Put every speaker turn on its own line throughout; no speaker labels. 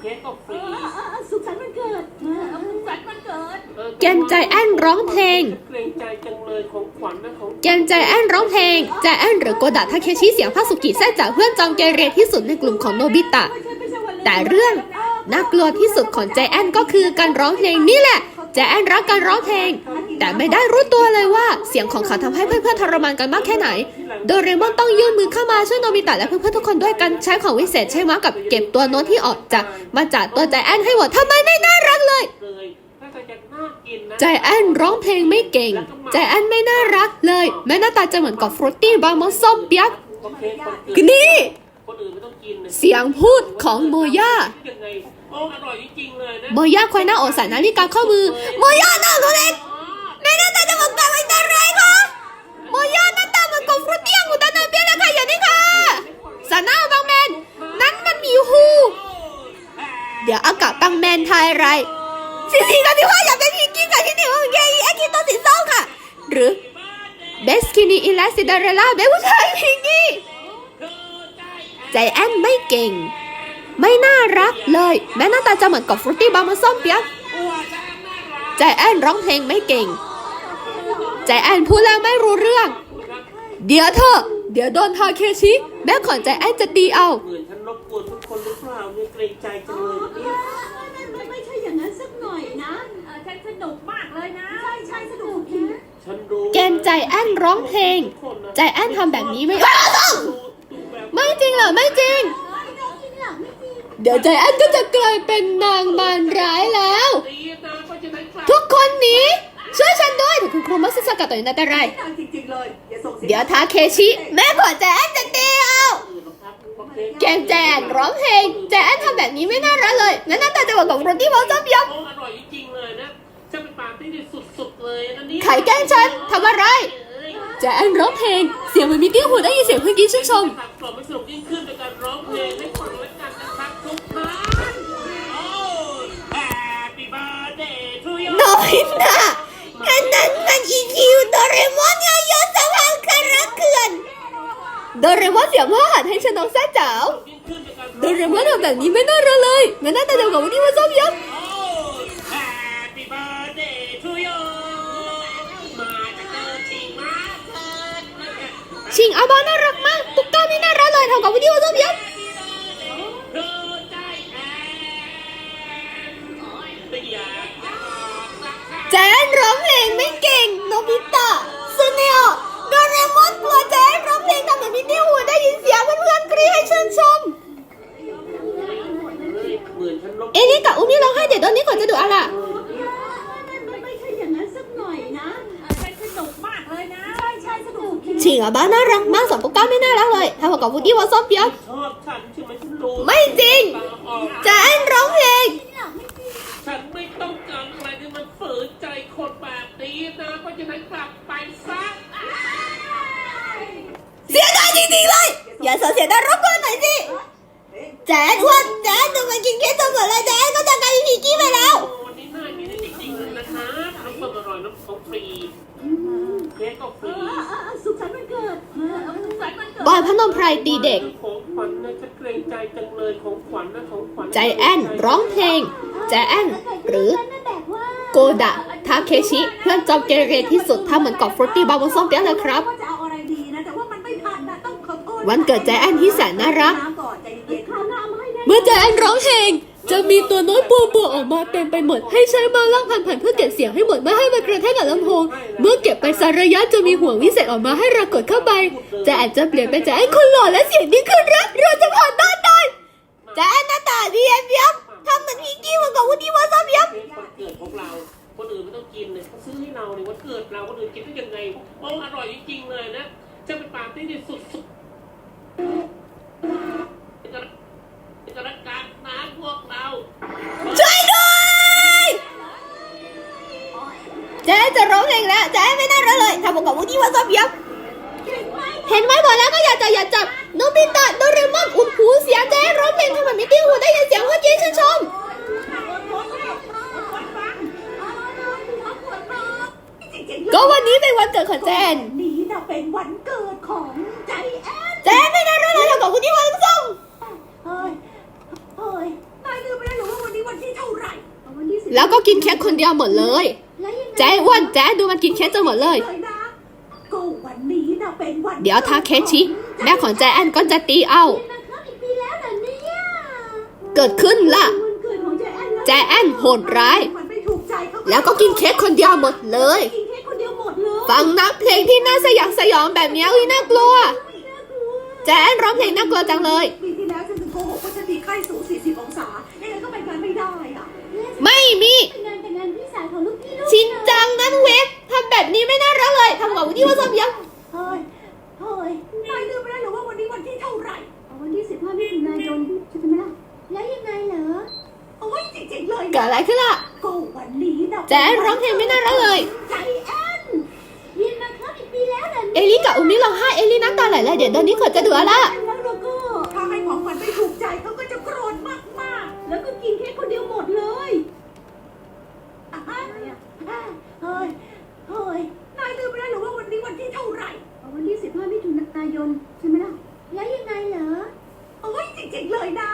เค้กก็ฟรี
สุขสันต์วันเกิดสุขสันต์วันเกิด
แกนใจแอนร้องเพลง
เกรงใจจังเลยของขวัญนะของ
แกนใจแอนร้องเพลง ใจแอนหรือโกดะทาเคชิเสียงภาคสุกิแซ่จากเพื่อนจอมเกเรที่สุดในกลุ่มของโนบิตะ แต่เรื่องน่ากลัวที่สุดของใจแอนก็คือการร้องเพลงนี่แหละใจแอนรักการร้องเพลง แต่ไม่ได้รู้ตัวเลยว่าเสียงของเขาทำให้เพื่อนๆทรมานกันมากแค่ไหน โดเรมอนต้องยื่นมือเข้ามาช่วยโนบิตะและเพื่อนๆทุกคนด้วยกันใช้ของวิเศษใช่ไหมกับเก็บตัวโน้ตที่ออกจากมาจากตัวใจแอนให้หมดทำไมไม่น่ารักเลย
เลยถ้าจะจะน่ากินนะ
ใจแอนร้องเพลงไม่เก่ง ใจแอนไม่น่ารักเลย แม้หน้าตาจะเหมือนกับฟรุตตี้บางมอสส้มเปียก
โอเคคนอื่น
นี่
คนอื่นไม่ต้องกินนะ
เสียงพูดของโมย่า
ยังไงโอ้อร่อยจริงๆเลยนะ
โมย่าควายหน้าอกใส่นาฬิกาข้อมือ โมย่าหน้าตัวเล็กแม่หน้าตาจะเหมือนกับไอ้ตาไรคะโมย่าหน้า ตาเหมือนกับฟรุตเตี้องุ่นตาเนยเปียกเลยค่ะอย่างนี้ค่ะสาน้าบางแมน นั้นมันมีฮูเดี๋ยวเอากับบังแมนทายอะไรสิสิตอนที่ว่าอยากเป็นพิงกี้กับที่หนึ่งของเกย์ไอคิดตัวสีส้มค่ะ หรือเบสคินีอิลาซิดาเรล่าเบสผู้ชายพิงกี้ใจแอนไม่เก่ง ไม่น่ารักเลย แม้หน้าตาจะเหมือนกับฟรุตตี้บาร์มาส้มเปียกใจแอนร้องเพลงไม่เก่ง ใจแอนพูดแล้วไม่รู้เรื่อง เดี๋ยวเถอะเดี๋ยวโดนทาเคชิ แม่ของใจแอนจะตีเอา
เหมือนฉันรบกวนทุกคนหรือเปล่าเนี่ยเกรงใจจังเลยนะเนี่ย
ไม่ไม่ใช่อย่างนั้นสักหน่อยนะฉันสนุกมากเลยนะ ใช่ใช่สนุกนะ
ฉันรู้
เกมใจแอนร้องเพลง ใจแอนทำแบบนี้ไม่
ดูดูแบบ
ไม่จริงเหรอ ไม่จริงเดี๋ยวใจแอนก็จะกลายเป็นนางมารร้ายแล้ว
นี้นะเพราะฉะนั้นครับ
ทุกคนหนีช่วยฉันด้วยเดี๋ยวคุณครูมัสสกัดต่อยนันตราย
จริงๆเลยอย่าส่ง เสียง
เดี๋ยวทาเคชิ แม่ขอใจแอนจะตีเอา
อื่นหรอกครับโอเค
แกมแจนร้องเพลงแจนทำแบบนี้ไม่น่ารักเลยงั้นหน้าตาจะเหมือนกับโรตี้บอลซัมยับ
โอ้อร่อยจริงๆเลยนะจะเป็นปาร์ตี้ที่สุดๆเลยนะเนี่ย
ไข่แกล้งฉันทำอะไรแจนร้องเพลง เสียงเหมือนมีติ้วหูได้ยินเสียงเพื่อนกี้ชื่นชม
ครับกล่อมให้สนุกยิ่งขึ้นโดยการร้องเพลงให้ฟังและกันนะครับทุกท่านโอ้ Happy birthday to you
น้อยนะอันนั้นมันอีคิวโดเรมอนยายศสพังคาระเขื่อนโดเรมอน เสียงพ่อหัดให้ฉันน้องแซ่จ๋าว
ยิ่งขึ้นโดยการ
โดเรมอนทำแบบนี้ไม่น่า บ้าน่ารักมาก
ส
องตุ๊กตาไม่น่ารักเลยถ้าบอกกับวูดดี้วอลซอมเปียก
ชอบฉันใช่ไหมฉันรู้
ไม่จริง
ตาออก
แจนร้องเพลง
ฉันไม่ต้องการอะไรที่มันฝืนใจคนแบบนี้นะเพราะฉะนั้นกลับไปซะ
เสียดายจริงๆเลย อย่าเสียเสียดายรบกวนหน่อยสิแจนอ้วนแจนดูมันกินเค้กจนหมดเลยแจนก็จะกลายเป็นพีกี้ไปแล้ว
โอ้วันนี้น่ากินจริงๆเลยนะคะน้ำส้มอร่อยน้ำของฟรีเค้กก็ฟรี
สุขสันต์วันเกิดสุขสันต์วั นเกิด
บอยพนมไพรตีเด็ก
ของขวัญนะฉันเกรงใจจังเลยของขวัญนะของขวัญ
ใจแอนร้องเพลง ใจแอนหรือ
แบบว่า
โกดะทาเคชิ เพื่อนจอมเกเรที่สุดทำเหมือนกับฟรุตตี้บาร์บอนส้มเปียกเลยครับ
ว่าจะเอาอะไรดีนะแต่ว่ามันไม่ทันนะต้องขอโทษ
วันเกิดใจแอนที่แสนน่ารัก
น้ำก่อนใจเย็นๆข้าวน้ำให้ได้
เมื่อใจแอนร้องเพลง จะมีตัวน้ตปัวปัวๆออกมาเต็มไปหมด ให้ใช้มาล่างผ่านเพื่อเก็บเสียงให้หมดไม่ให้มันกระแทกกับลำโพง เมื่อเก็บไปสารระยะจะมีห่วงวิเศษออกมาให้เรากดเข้าไปจแอนจจะเปลี่ยนเป็นใจแอนคนหล่อและเสียงดีขึ้นรักเราจะผ่านต้านตายใจแอนหน้าตาดีเอ็มยับทำเหมือนพิงกี้เหมือนกับวูดดี้วอลซัมยับ
เค้กวันเกิดของเรา คนอื่นไม่ต้องกินเลยเขาซื้อให้เราเนี่ยวันเกิดเราคนอื่นกินได้ยังไงโอ้อร่อยจริงๆเลยนะ จะเป็นปาร์ตี้ที่สุดๆ เป็นกระการน้ำพวกเรา
ช่วยด้วยเจ๊จะร้องเพลงแล้วเจ๊ไม่น่ารักเลยทำเหมือนกับวูดดี้วอลซัมยับเห็นไหมบอกแล้วก็อย่าจับอย่าจับโนบิตะโดเรมอนอุดหูเสียเจ๊ร้องเพลงทำแบบไม่ติ้วหูได้ยินเสียงเมื่อกี้ชื่นชมก็วันนี้เป็นวันเกิดของแจน
นี้น่ะเป็นวันเกิดของใจแอน
แจนไม่น่ารักเลยทำกับวูดดี้วอลซัม
เฮ้ยเฮ้ยนายลืมไปแล้ว
แล้วก็กินเค้กคนเดียวหมดเลย
แล้วยังไง
แจ๊อ้วนแจ๊ดูมันกินเค้กจนหมดเลย
เลยนะก็วันนี้นะเป็นวัน
เดี๋ยวถ้าเค้กชิแม่ของแจแอนก็จะตีเอา
เรียนมาครับอีกปีแล้วเหรอเนี่ย
เกิดขึ้นล่ะ
วันเกิดของแจแอนนะ
แจแอนโหดร้าย
มันไม่ถูกใจเขา
แล้วก็กินเค้กคนเดียวหมดเลย
กินเค้กคนเดียวหมดเลย
ฟังนักเพลงที่น่าสยองสยองแบบนี้อุ้ยน่ากลัว
น่ากลัว
แจแอนร้องเพลงน่ากลัวจังเลย
ม่มีเป็นงานแต่งงานพี่สาวของลูกพี่ลูก
ชินจังนั้นเวฟทำแบบนี้ไม่น่ารักเลยทำกับที่ว่าซ้อมยัง
เฮ้ยเฮ้ยนายลืมไปแล้วเหรือว่าวันนี้วันที่เท่าไหร่วันที่15มิถุนายนใช่ไหมล่ะ แล้วยังไงเหรอโอ้ยจริงๆเลย
เกิดอะไรขึ้นล่ะ
ก็วันนี้นะ
แจ๊ร้องเพลงไม่น่ารักเลย
ใจแอนเรียนมาครับอีกปีแล้วเหรอ
เอลิกับอุมิร้องไห้เอลิน้ำตาไหลเลยเดี๋ยวตอนนี้ขอจะเดือละ
แล้วเราก็ถ้าให้ของขวัญไม่ถูกใจเขาก็จะโกรธมากๆ แล้วก็กินเค้กคนเดียวหมดเลยอะฮะเฮ้ยเฮ้ยนายลืมไปแล้วเหรือว่าวันนี้วันที่เท่าไหร่ วันที่ 15มิถุนายนใช่ไหมล่ะ แล้วยังไงเหรอ โอ้ยจริงๆเลยนะ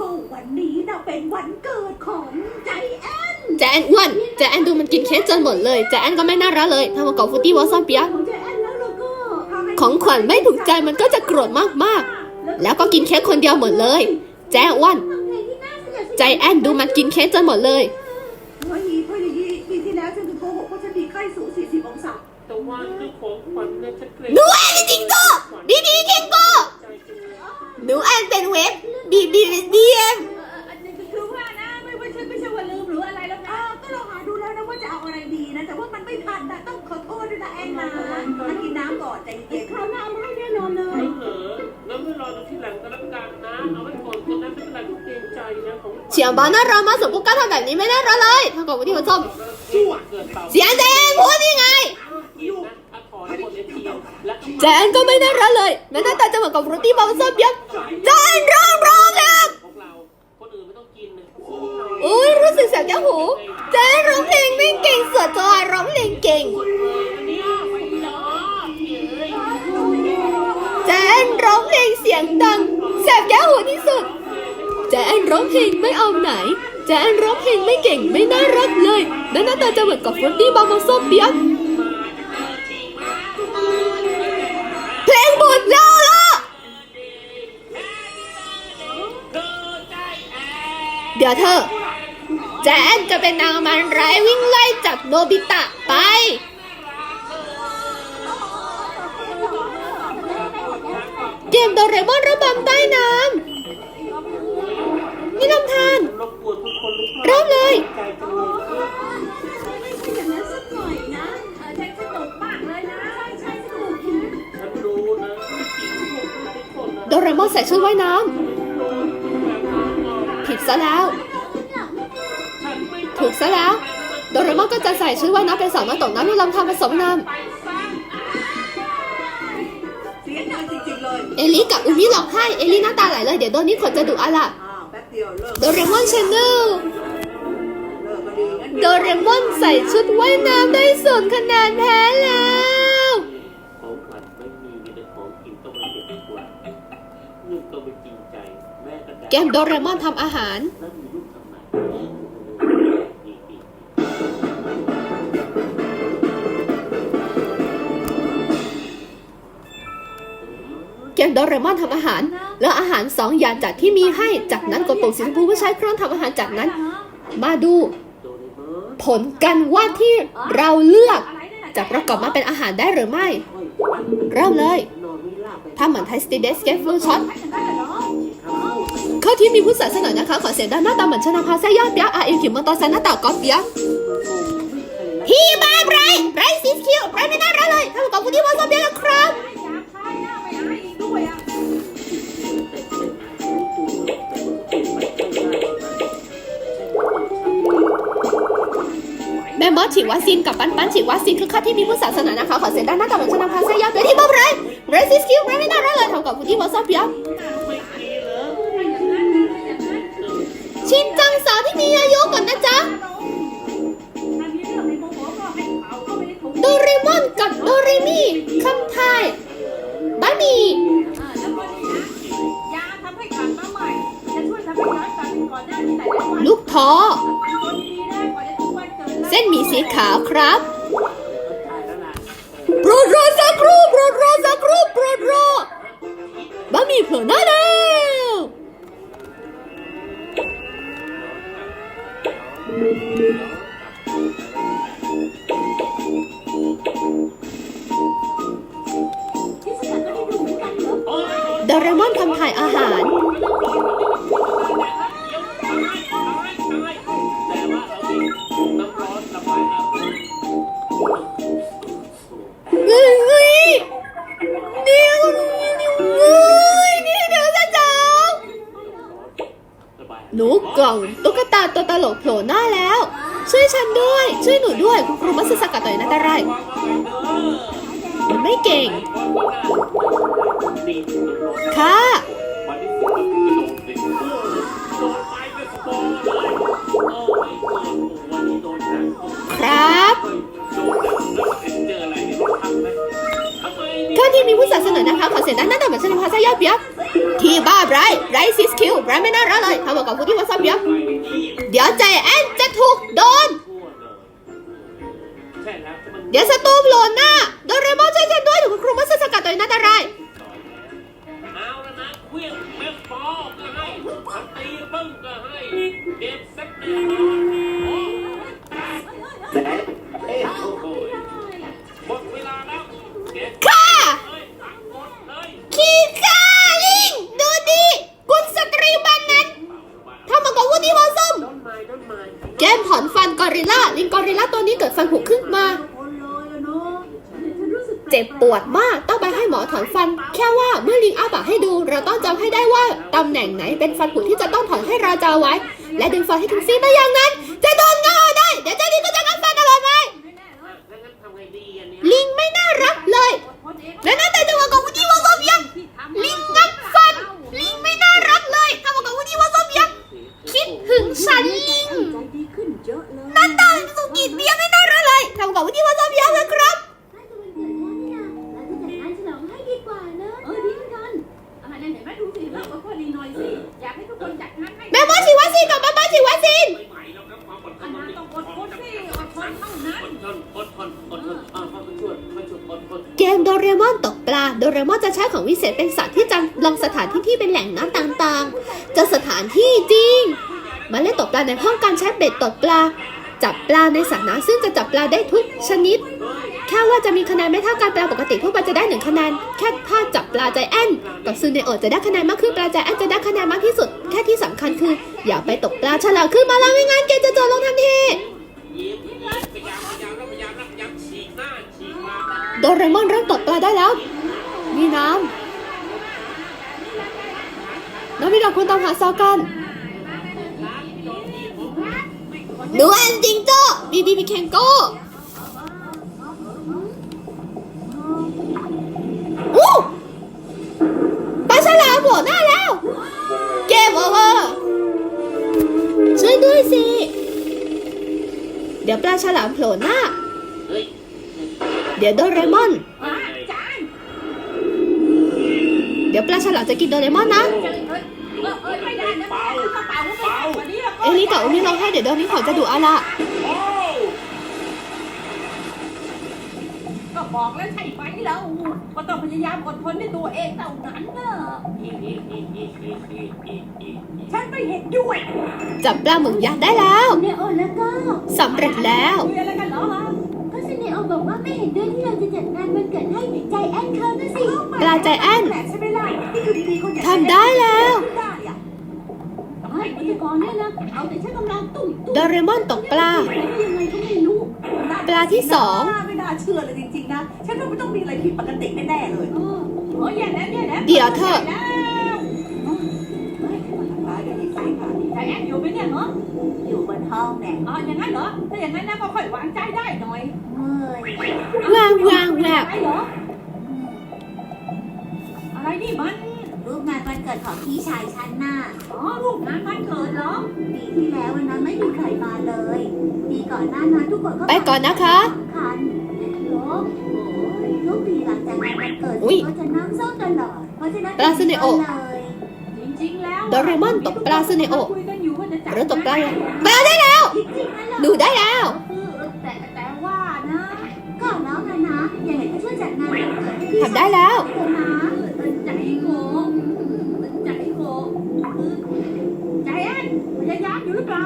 ก็วันนี้นะเป็นวันเกิดของใจแอน
แจแอนอ้วนแจแอนดูมันกินเค้กจ นหมดเลยแจแอนก็ไม่น่ารักเลยทำกับฟุตตี้วอซอนเปียก
ของใจแอนแล้วเราก็
ของขวัญไม่ถูกใจมันก็จะโกรธมากๆ แล้วก็กินเค้กคนเดียวหมดเลย แจอ้วน
ฟังเพลงที่น่าสยดสยอง
ใจแอนดูมันกินเค้กจนหมดเลย
วันนี้พอดีปีที่แล้วฉันถึงโกหกว่าฉันมีไข้สูง40องศา
แต่ว่าคือของขวัญเนี่ยฉันเกรง
หนูแอนจริงโก้ดีดีเก่งโก้
ใจจังเลย
หนูแอนเป็นเวฟบีบีบีเอ็ม
อนใจเย็นข้าวน้ำให้แน่นอนเลย
แล้วเหรอแล้วไม่รอดูที่หลังก็แล้วกันนะ เอาไว้ก่อนก็ได้ไม่เป็นไรทุกเกรงใจนะของขวัญ
เฉียงบอลน่ารักมากสมบูรณ์ก็ทำแบบนี้ไม่น่ารักเลยทำกับฟุตตี้วอซอน
ชั่วเกินเปล่า
เสียงแจแอนพูดยังไง
อีกนะถ้าถอนหมดเลยเทียมและ
แจแอนก็ไม่น่ารักเลยแม้หน้าตาจะเหมือนกับฟุตตี้วอซอนเปียกแจแอนร้องร้องแล้ว
ของเรา คนอื่นไม่ต้องกินเลยเขาซื้อให้เรา
อุ้ยรู้สึกแสบแก้วหูแจแอนร้องเพลงไม่เก่งส่วนตัวร้องเพลงเก่ง
เร้อ
งเพลงเสียงดังแสบแก้วหูที่สุดแจนร้องเพลงไม่เอาไหนแจนร้องเพลงไม่เก่งไม่น่ารักเลยและหน้าตาจะเหมือนกับฟรอตตี้บาร์มาโซเปียกเพลงหมดล้วล่ะ
เธอใจแอน
เดี๋ยวเธอแจนจะเป็นนางมันร้ายวิ่งไล่จับโนบิตะไป เกมโดเรมอนระบำใต้น้ำนี่ลำธาร
เริ่
มเลย โดเรมอนใส่ชุดว่ายน้ำผิดซะแล้ว ถูกซะแล้ว โดเรมอนก็จะใส่ชุดว่ายน้ำเป็นสาวน้อยตกน้ำนี่ลำธารผสมน้ำ
ลยำ
เอลิกับอุมิร้องไห้เอลิหน้าตาไหลเลยเดี๋ยวโดนนี้ขนจะดุอะล่ะ
อ้าวแป๊บเดียวเลิก
โดเรมอนชาแนล
เลิกก็ดีงั้น
โดเรมอนใส่ชุดว่ายน้ำได้ส่วนคะแนนแพ้แล้ว
ของขวัญไม่มีมีแต่ของกินก็มาเก็บดีกว่าลูกก็ไม่จริงใจแม่ก็ด่า
เกมโดเรมอนทำอาหาร โดเรมอนทำอาหาร แล้วอาหารสองอย่างจากที่มีให้ จากนั้นกดปุ่มสีชมพูเพื่อใช้เครื่องทำอาหารจากนั้น มาดู ผลกันว่าที่เราเลือกจะประกอบมาเป็นอาหารได้หรือไม่ เริ่มเลยถ้าเหมือนไทสติเดสเกฟฟูช็อตข้อที่มีผู้สนับสนุนนะคะ ขอเสียงด้านหน้าตาเหมือนชนะพาเซยอดเปียกอาเอ็มขิมมอเตอร์ซค์หน้าตากอล์ฟเปียกพี่มาไรไรซิสคิวไรไม่น่ารักเลยทำกับผู้ที่ว่าซอมเปียกครับ แม่มอสฉีดวัคซีนกับปันปันฉีดวัคซีนคือค่าที่มีผู้สนับสนานะคะขอเสียงด้านหน้าตาเหมือนชนะพาเซยอดเปียที่บ๊อบรท์ไบรท์ซิสคิวไรท์ไม่น่ารักเลยทำกับผู้ที่ว่าซอบเปียก
ไม่ดีเหรอ
ชินจังสาวที่มีอายุก่อนนะจ๊ะโดเรมอนกับโดเรมี่ ขาวครับ ช่วยหนูด้วยคุณครูมัสสากะต่อยนาตาไรมันไม่เก่ง ค่ะ ครับข้าที่มีผู้ศาสนานะคะ ขอเสียงด้านหน้าต่างแบบชนภาษายอดเปียกที่บ้าไรไรซิสคิวไรไม่น่ารักเลยทำเหมือนกับคนที่วาซับเบีย
บ
เดี๋ยวใจแอนจะถูกโดน
เดี๋
ยวสตูมหล่นนะโดเรมอนช่วยฉันด้วยถูกคุณครูมัสสกัดตัวนั้นตราย
เอาแล้วนะเครื่องเบสบอก็ให้ตีบึ้งก็ให้เก็บเซ็ตแน่น เราต้
องจำให้ได้ว่าตำแหน่งไหนเป็นฟันผุที่จะต้องถอนให้เราจาไว้ และดึงฟันให้ถึงซี่ไม่อย่างนั้น จะโดนง ของวิเศษเป็นสัตว์ที่จำลองสถานที่ที่เป็นแหล่งน้ำต่างๆ จะสถานที่จริง มาเล่นตกปลาในห้องการใช้เบ็ดตกปลา จับปลาในสระน้ำซึ่งจะจับปลาได้ทุกชนิด แค่ว่าจะมีคะแนนไม่เท่ากันปลาปกติทั่วไปจะได้หนึ่งคะแนน แค่ถ้าจับปลาใจแอนกับซูเนโอจะได้คะแนนมากขึ้นปลาใจแอนจะได้คะแนนมากที่สุด แค่ที่สำคัญคือ อย่าไปตกปลาฉลาดขึ้นมาแล้วไม่งั้นเกจะจบลงทันทีโดเรมอนเริ่มตกปลาได้แล้ว มีน้ำน้องมีดอกคุณตามหาซอกันดูแอนจิงโจ้บีบีบีเคนโก้อู้ปลาฉลามโผล่หน้าแล้ว เกมโอเวอร์ช่วยด้วยสิ เดี๋ยวปลาฉลามโผล่หน้า
เฮ้ย
เดี๋ยวโดเรมอน เดี๋ยวปลาฉลามจะกินโดเรมอนนะ
เอ
ลิกับอุมิร้องไห้เดี๋ยวโดนนี่ขาจะดุอะ
ไร
ก็บอกแล้วใช่ไหมแล้วก็ต้องพยายามอดทนในตัวเองเท่านั้นเนอะฉันไม่เห็นด้วย
จับปลาหมึกยักษ์ได้แล้ว
เนโอแล้วก็
สำเร็จแล้ว
ก็เส
เนโอบอกว่าไม่เห็นด้วยที่เราจะจัดงานวันเกิดให้ใจแอนเขานะสิ
ปลาใจแอน
ล่ะนี่คือดีๆคนอยาก
ทำได้แล้ว
ได้อะ
ไอ้ปฏิกรเนี่ยนะ เอาแต่ใช้กำลังตุ้ย
โดเรมอนตกปลา
ไปได้ยังไงก็ไม่รู้
ปลาที่สอง
ไม่น่าเชื่อเลยจริงๆนะ ฉันว่ามันต้องมีอะไรผิดปกติแน่ๆเลย
เออโอ้ยอย่าแล้วอย่าแล้ว
เดี๋ยวเถอะ
แล้วเฮ้ยมาทำร้ายกันอีกสิค่ะ
ใจแอนอยู่ไหมเนี่ยเหรอ
อยู่บนห้องแน่
อ๋ออย่างนั้นเหรอ ถ้าอย่างนั้นนะก็ค่อยวางใจได้หน่อย
เมื่อย
วางวางแวบ
อะไรเหรออะไรนี่มัน
รูปงานวันเกิดของพี่ชายฉันน่ะ
อ๋อรูปงานวันเกิดเหรอ
ปีที่แล้ววันนั้นไม่มีใครมาเลยปีก่อนหน้านั้นทุกคนก็
ไปก่อนนะคะ
คันลบโอ้ปีหลังจากงานวันเกิดก็จะนั่งเศร้าตลอดเพราะฉะนั้น
ปลาสเนโอะ
เลย
จริงๆแล้ว
โดเรมอนตกปลาสเนโอะ
คุว่าจะจัด
หรือตกปลาปลได้แล้วดูได้แล้ว
แต่แต่ว่านะ ก็น้องนะนะ อ
ย่างไรก็ช่ว
ยจัดงาน
ทำได้แล้ว
ใจแอนพยายามอยู่หรือเปล่า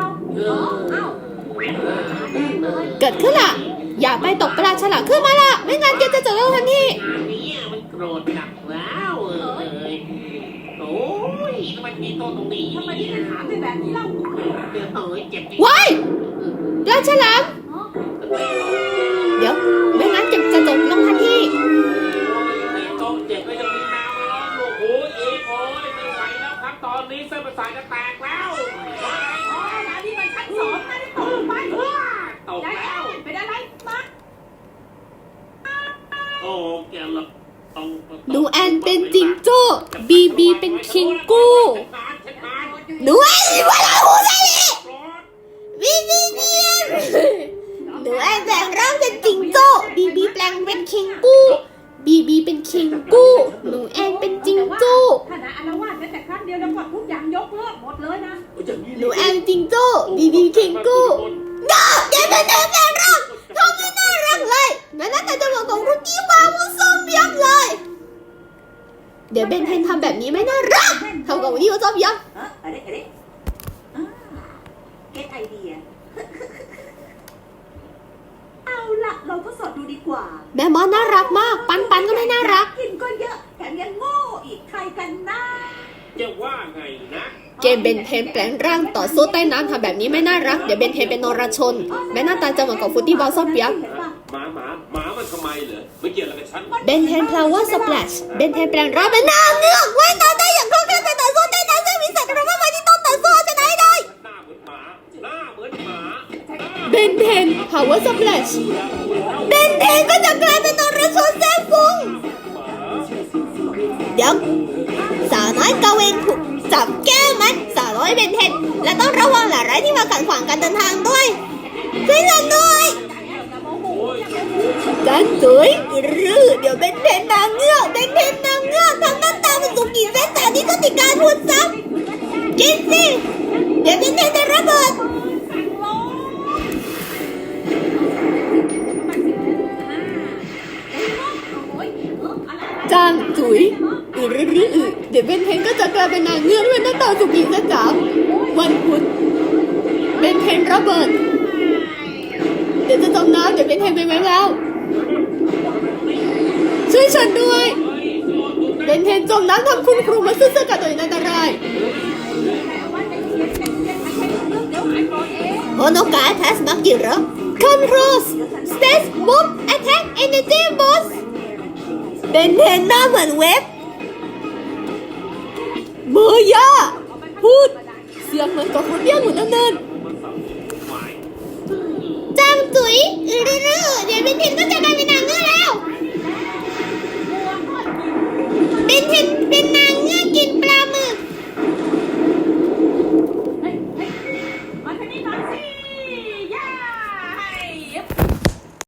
อ๋อเอ้า
เกิดขึ้นล่ะ อย่าไปตกปลาฉลามขึ้นมาล่ะ ไม่งั้นแกจะเจอเรื่องทันที
งานนี้มันโกรธหนักแล้วเอ้ยโอ้ยทำไมมีโต๊ะตรงนี้
ทำไมถึงถามเป็นแบบนี้เล่า
เอ้ยเจ็บจริง
ว้ายปลาฉลาม นนี้
เส้นประสาทจะแตกแล้วว้าย
อ๋อร้านนี้มันชั้นสองนะนี่ตกลงไป
ตก
ใจแอ
แล้ว
นเป็นอะไรมา
โอ้แกละต้อง
หนูแอนเป็นจิงโจ้บีบีเป็นคิงกู้หนูแอนอยู่บนหลังหูใส่บีบีเนียนหนูแอนแปลงร่างเป็นจิงโจ้บีบีแปลงเป็นคิงกู้บีบีเป็นคิงกู้หนูแอน
อารวาสแม้แต่ครั้งเดียวแล้วก็ทุกอย่างยกเลิกหมดเลยนะ
หนูแอนจิงโจ้บีบีคิงกู้น้าเดี๋ยวเป็นเดินแปลงร่างเขาไม่น่ารักเลยแม้แต่จะบอกของคุณกี้มามุสมยักษ์เลย เดี๋ยวเบนเทนทำแบบนี้ไม่น่ารักเท่ากับวันนี้ว่าซอมยักษ์
เอออะไรอะไรอ่าเก็ตไอเดีย เอาละเราทดสอบดูดีกว่า
แม่มอสน่ารักมาก ปันปันก็ไม่น่ารัก
กินก็เยอะ แถมยังโง่อีก ใครกันนะ
จะว่าไงนะ
เกมเบนเทนแปลงร่างต่อสู้ใต้น้ำทำแบบนี้ไม่น่ารัก เดี๋ยวเบนเทนเป็นนรชน แม่หน้าตาจะเหมือนกับฟุตตี้บอลซอมยักษ์
หมาหมาหมามันทำไมเหรอไม่เกี่ยวอะไรกับฉัน
เบนเทนพลาวเวอร์สเปลชเบนเทนแปลงร่างเป็นนางเงือกว่ายน้ำได้อย่างคล่องแคล่วในต่อสู้ใต้น้ำซึ่งมีสัตว์ระมากมายที่ต้องต่อสู้เอาชนะให้ได้
หน้าเหมือนหมาหน้าเหมือนหมา
เบนเทนพาวเวอร์สเปลชเบนเทนก็จะกลายเป็นนรชนแท้ฟุงเดี๋ยวสาวน้อยกาเวนถูกจับแก้มัน ร้อยเบนเทนและต้องระวังหลายร้ายที่มาขัดขวางการเดินทางด้วยช่วยฉันด้วยกันสวยรือเดี๋ยวเบนเทนนางเงือกเบนเทนนางเงือกทำหน้าตาเป็นสุกี้เส้นแต่นี่ก็ติดการพูดซ้ำกินสิเดี๋ยวเบนเทนจะระเบิดจางจุ๋ย ดี๋ยวเบนเทนก็จะกลายเป็นนางเงือกด้วยหน้าตาสุกีซะจ๋าวันพุธเบนเทนระเบิด เดี๋ยวจะจมน้ำเดี๋ยวเบนเทนไปไว้แล้ว ช่วยฉันด้วย เบนเทนจมน้ำทำคุณครูมาซื้อเสื้อกับตัวเองอันตรายโอโนกาแทสมักกิเหรอคอนโรสสเตสบุ๊บแอทแทกเอเนจีบอสเบนเทนหน้าเหมือนเว็บ มือย่าพูด เสียงเหมือนกับคนเบี้ยหมุนดเนินจามจุ๋ยอือรือเดี๋ยวเป็นเทนก็จะไลายเป็นนางเงือกแล้ว
เป็นเท
นเป็นนาง